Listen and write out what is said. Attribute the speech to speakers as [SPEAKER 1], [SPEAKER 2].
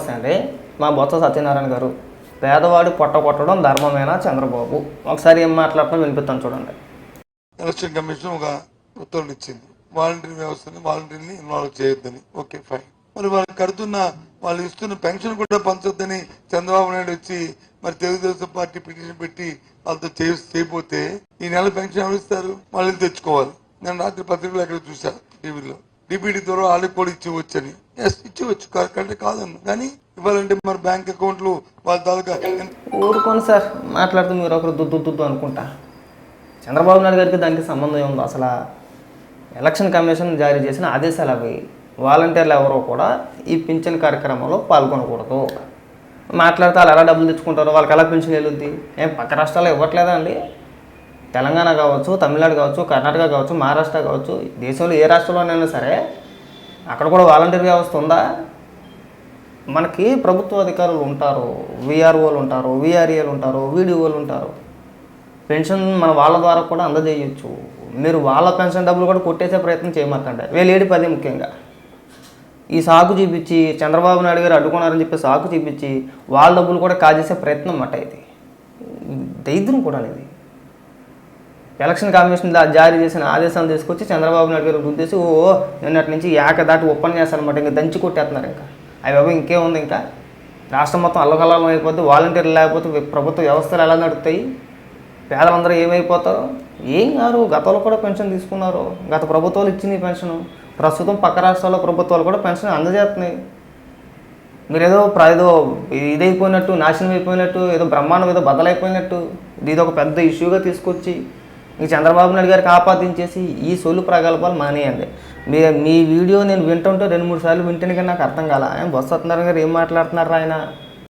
[SPEAKER 1] నమస్తే అండి మా బొత్స సత్యనారాయణ గారు పేదవాడు పొట్ట కొట్టడం ధర్మమేనా చంద్రబాబు? ఒకసారి ఏం మాట్లాడటం వినిపిస్తాను చూడండి.
[SPEAKER 2] ఎలక్షన్ కమిషన్ ఒక ఉత్తర్వులు ఇచ్చింది. వాలంటీర్ వ్యవస్థని వాలంటీర్ని ఇన్వాల్వ్ చేయొద్దని. ఓకే ఫైన్ మరి వాళ్ళు కడుతున్న వాళ్ళు ఇస్తున్న పెన్షన్ కూడా పంచొద్దని చంద్రబాబు నాయుడు వచ్చి మరి తెలుగుదేశం పార్టీ పిటిషన్ పెట్టి వాళ్ళతో చేయ చేయకపోతే ఈ నెల పెన్షన్ ఎవరు ఇస్తారు తెచ్చుకోవాలి. నేను రాత్రి పత్రికలు ఎక్కడ చూసా టీవీలో? డిబిడి ద్వారా వాళ్ళకి కూడా ఇచ్చివచ్చని. ఎస్ ఇచ్చివచ్చు. కరెక్ట్ కాదన్న. కానీ ఇవ్వాలంటే మరి బ్యాంక్ అకౌంట్లు వాళ్ళ తాలూకా
[SPEAKER 1] ఊరుకోండి సార్. మాట్లాడుతూ మీరు ఒకరు దుద్దు దుద్దు అనుకుంటా. చంద్రబాబు నాయుడు గారికి దానికి సంబంధం ఏముంది? అసలు ఎలక్షన్ కమిషన్ జారీ చేసిన ఆదేశాలు అవి. వాలంటీర్లు ఎవరో కూడా ఈ పింఛన్ కార్యక్రమంలో పాల్గొనకూడదు. మాట్లాడితే వాళ్ళు ఎలా డబ్బులు తెచ్చుకుంటారో? వాళ్ళకి ఎలా పెన్షన్ వెళ్ళుద్ది ఏం పక్క రాష్ట్రాల్లో ఇవ్వట్లేదా అండి? తెలంగాణ కావచ్చు తమిళనాడు కావచ్చు కర్ణాటక కావచ్చు మహారాష్ట్ర కావచ్చు దేశంలో ఏ రాష్ట్రంలోనైనా సరే అక్కడ కూడా వాలంటీర్ వ్యవస్థ ఉందా? మనకి ప్రభుత్వ అధికారులు ఉంటారు విఆర్ఓలు ఉంటారు విఆర్ఏలు ఉంటారు వీడిఓలు ఉంటారు. పెన్షన్ మన వాళ్ళ ద్వారా కూడా అందజేయచ్చు. మీరు వాళ్ళ పెన్షన్ డబ్బులు కూడా కొట్టేసే ప్రయత్నం చేయమాకండి. వేలేడి పది ముఖ్యంగా. ఈ సాకు చూపించి చంద్రబాబు నాయుడు గారు అడ్డుకున్నారని చెప్పి సాకు చూపించి వాళ్ళ డబ్బులు కూడా కాజేసే ప్రయత్నం అన్నమాట ఇది. దైద్యం కూడా లేదు. ఎలక్షన్ కమిషన్ జారీ చేసిన ఆదేశాలు తీసుకొచ్చి చంద్రబాబు నాయుడు గారు రుద్దేసి ఓ నిన్నటి నుంచి ఏక దాటి ఒప్పని చేస్తారనమాట ఇంకా దంచి కొట్టేస్తున్నారు ఇంకా. అవి బాబు ఇంకేముంది ఇంకా. రాష్ట్రం మొత్తం అల్లకల్లం అయిపోతే వాలంటీర్లు లేకపోతే ప్రభుత్వ వ్యవస్థలు ఎలా నడుపుతాయి పేదలందరూ ఏమైపోతారు? ఏం కాదు గతంలో కూడా పెన్షన్ తీసుకున్నారు. గత ప్రభుత్వాలు ఇచ్చింది పెన్షన్. ప్రస్తుతం పక్క రాష్ట్రాల్లో ప్రభుత్వాలు కూడా పెన్షన్ అందజేస్తున్నాయి. మీరు ఏదో ప్ర- ఏదో ఇదైపోయినట్టు నాశనం అయిపోయినట్టు ఏదో బ్రహ్మాండం ఏదో బదలైపోయినట్టు ఇది ఒక పెద్ద ఇష్యూగా తీసుకొచ్చి ఈ చంద్రబాబు నాయుడు గారికి ఆపాదించేసి ఈ సొల్లు ప్రగల్భాలు మానేయండి. మీ మీ వీడియో నేను వింటుంటే రెండు మూడు సార్లు వింటేనే కానీ నాకు అర్థం కాల. ఆయన బొత్స సత్యనారాయణ గారు ఏం మాట్లాడుతున్నారు ఆయన?